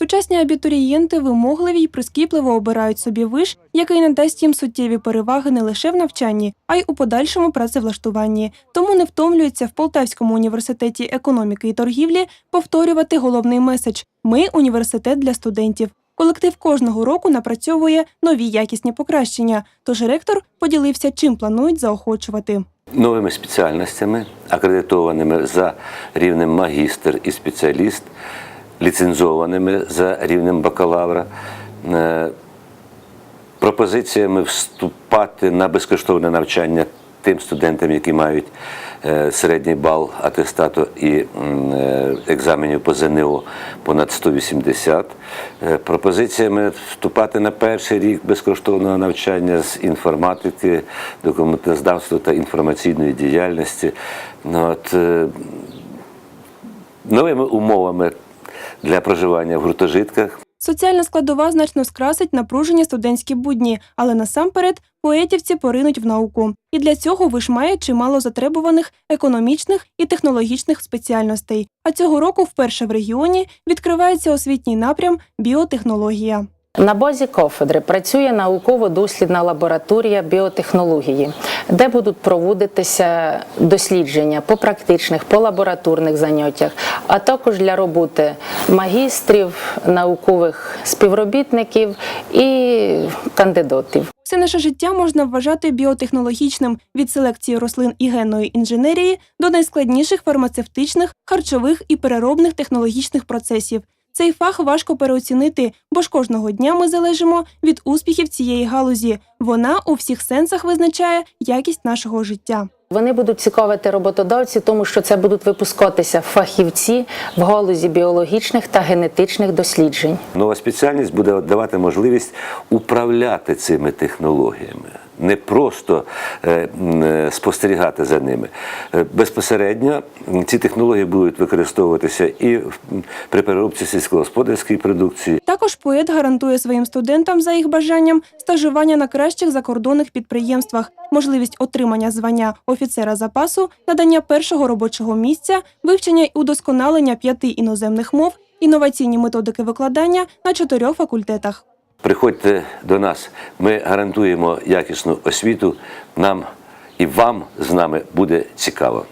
Сучасні абітурієнти вимогливі й прискіпливо обирають собі виш, який надасть їм суттєві переваги не лише в навчанні, а й у подальшому працевлаштуванні. Тому не втомлюються в Полтавському університеті економіки і торгівлі повторювати головний меседж Ми університет для студентів. Колектив кожного року напрацьовує нові якісні покращення. Тож ректор поділився, чим планують заохочувати. новими спеціальностями, акредитованими за рівнем магістр і спеціаліст, ліцензованими за рівнем бакалавра, е, пропозиціями вступати на безкоштовне навчання тим студентам, які мають е, середній бал атестату і е, екзаменів по ЗНО понад 180, е, пропозиціями вступати на перший рік безкоштовного навчання з інформатики, документознавства та інформаційної діяльності. От, новими умовами для проживання в гуртожитках. Соціальна складова значно скрасить напружені студентські будні, але насамперед поетівці поринуть в науку. І для цього виш має чимало затребуваних економічних і технологічних спеціальностей. А цього року вперше в регіоні відкривається освітній напрям біотехнологія. На базі кафедри працює науково-дослідна лабораторія біотехнології, де будуть проводитися дослідження по практичних, по лабораторних заняттях, а також для роботи магістрів, наукових співробітників і кандидатів. Все наше життя можна вважати біотехнологічним від селекції рослин і генної інженерії до найскладніших фармацевтичних, харчових і переробних технологічних процесів. Цей фах важко переоцінити, бо ж кожного дня ми залежимо від успіхів цієї галузі. Вона у всіх сенсах визначає якість нашого життя. Вони будуть цікавити роботодавці, тому що це будуть випускатися фахівці в галузі біологічних та генетичних досліджень. Нова спеціальність буде давати можливість управляти цими технологіями, не просто е, е, спостерігати за ними. Е, Безпосередньо ці технології будуть використовуватися і при переробці сільськогосподарської продукції, Також поет гарантує своїм студентам за їх бажанням стажування на кращих закордонних підприємствах, можливість отримання звання офіцера запасу, надання першого робочого місця, вивчення і удосконалення п'яти іноземних мов, інноваційні методики викладання на чотирьох факультетах. Приходьте до нас, ми гарантуємо якісну освіту. Нам і вам з нами буде цікаво.